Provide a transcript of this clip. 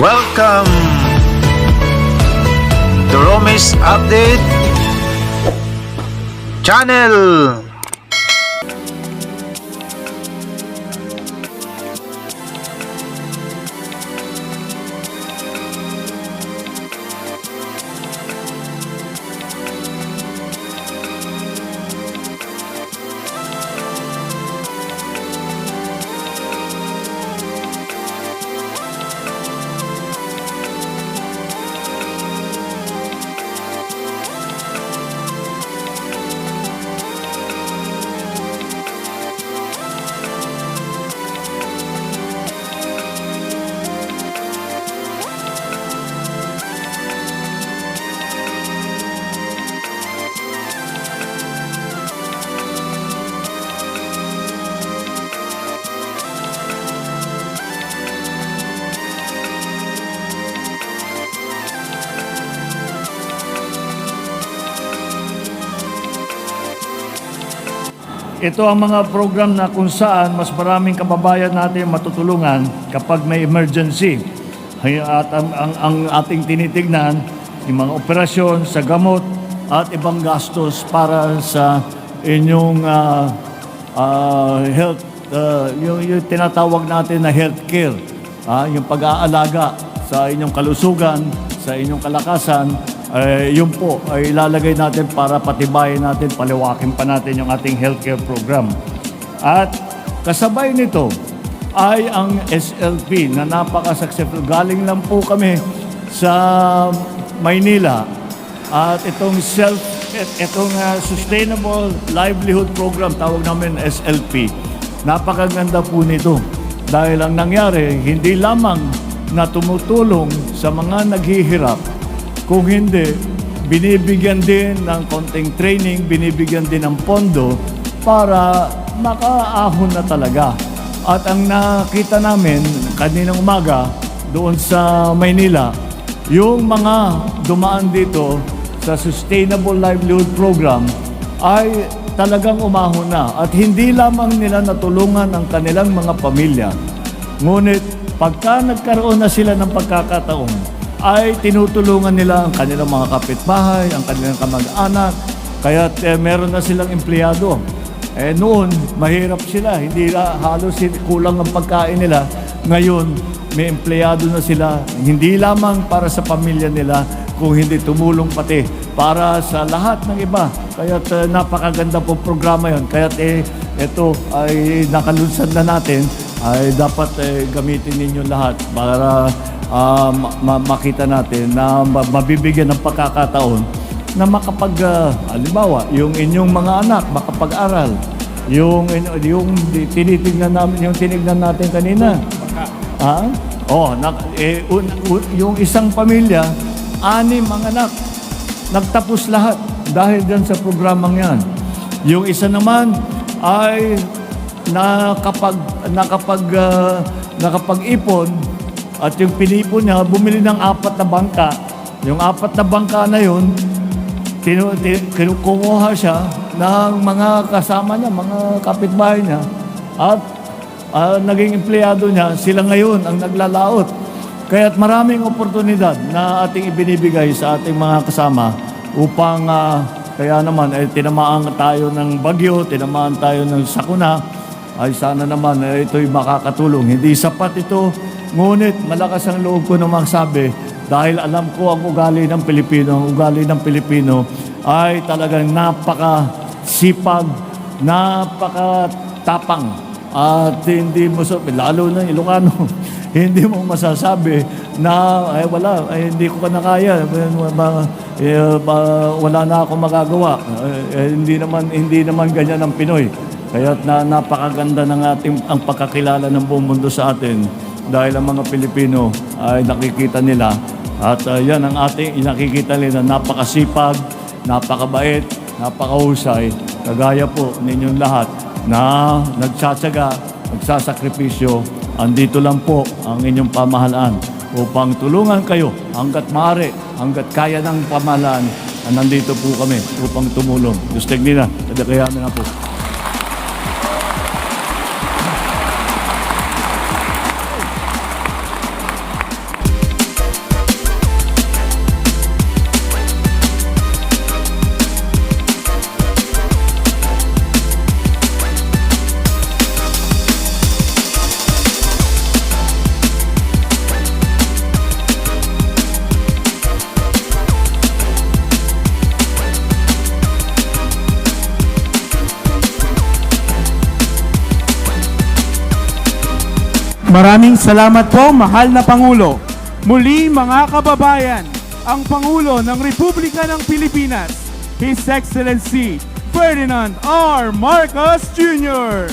Welcome to Romis Update Channel. Ito ang mga program na kung saan mas maraming kababayan natin matutulungan kapag may emergency. At ang, ang, ang ating tinitignan, yung mga operasyon sa gamot at ibang gastos para sa inyong ah, ah, health, ah, yung, yung tinatawag natin na healthcare, ah, yung pag-aalaga sa inyong kalusugan, sa inyong kalakasan, eh, yun po ay ilalagay natin para patibayin natin, paliwakin pa natin yung ating healthcare program. At kasabay nito ay ang SLP na napaka-successful. Galing lang po kami sa Maynila at itong self itong ah, sustainable livelihood program tawag namin SLP. Napakaganda po nito dahil ang nangyari hindi lamang na tumutulong sa mga naghihirap kung hindi, binibigyan din ng konting training, binibigyan din ng pondo para makaahon na talaga. At ang nakita namin kaninang umaga doon sa Maynila, yung mga dumaan dito sa Sustainable Livelihood Program ay talagang umahon na at hindi lamang nila natulungan ang kanilang mga pamilya. Ngunit pagka nagkaroon na sila ng pagkakataon, ay tinutulungan nila ang kanilang mga kapitbahay, ang kanilang kamag-anak, kaya eh, meron na silang empleyado. Eh noon, mahirap sila, hindi na, halos kulang ang pagkain nila. Ngayon, may empleyado na sila, hindi lamang para sa pamilya nila, kung hindi tumulong pati para sa lahat ng iba. Kaya napakaganda po programa yon. Kaya eh, ito ay nakalunsad na natin, ay dapat eh, gamitin ninyo lahat para ah, ma- ma- makita natin na ma- mabibigyan ng pagkakataon na makapag, ah, halimbawa, yung inyong mga anak makapag-aral. Yung, yung tinitingnan namin, yung tinignan natin kanina. Ha? Oh, na, eh, un, un- yung isang pamilya, anim ang anak. Nagtapos lahat dahil dyan sa programang yan. Yung isa naman ay nakapag nakapag ah, nakapag-ipon at yung pinipon niya bumili ng apat na bangka. Yung apat na bangka na yun, tinu, ti- kinukuha siya ng mga kasama niya, mga kapitbahay niya. At ah, naging empleyado niya, sila ngayon ang naglalaot. Kaya't maraming oportunidad na ating ibinibigay sa ating mga kasama upang ah, kaya naman ay tinamaan tayo ng bagyo, tinamaan tayo ng sakuna, ay sana naman eh, ito'y makakatulong. Hindi sapat ito, ngunit malakas ang loob ko na magsabi dahil alam ko ang ugali ng Pilipino, ang ugali ng Pilipino ay talagang napaka sipag, napaka tapang at hindi mo lalo na Ilocano, hindi mo masasabi na ay wala, ay hindi ko pa na kaya, eh, wala na ako magagawa. Eh, eh, hindi naman hindi naman ganyan ang Pinoy. Kaya na napakaganda ng ating ang pagkakilala ng buong mundo sa atin dahil ang mga Pilipino ay nakikita nila at uh, yan ang ating nakikita nila napakasipag, napakabait, napakahusay kagaya po ninyong lahat na nagsatsaga, nagsasakripisyo, andito lang po ang inyong pamahalaan upang tulungan kayo hanggat maaari, hanggat kaya ng pamahalaan, na nandito po kami upang tumulong. Gusto nila, kadakayanan na po. Maraming salamat po, mahal na Pangulo. Muli mga kababayan, ang Pangulo ng Republika ng Pilipinas, His Excellency Ferdinand R. Marcos Jr.